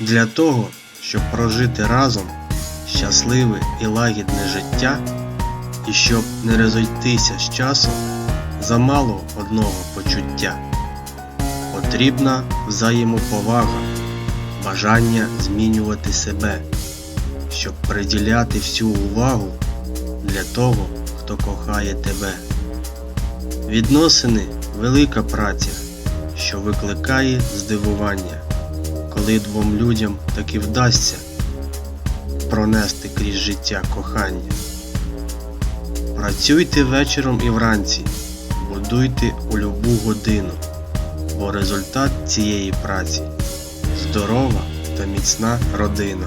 Для того, щоб прожити разом щасливе і лагідне життя, і щоб не розійтися з часом, замало одного почуття. Потрібна взаємоповага, бажання змінювати себе, щоб приділяти всю увагу для того, хто кохає тебе. Відносини велика праця, що викликає здивування, коли людям таки вдасться пронести крізь життя кохання. Працюйте вечором і вранці, будуйте у любу годину, бо результат цієї праці здорова та міцна родина.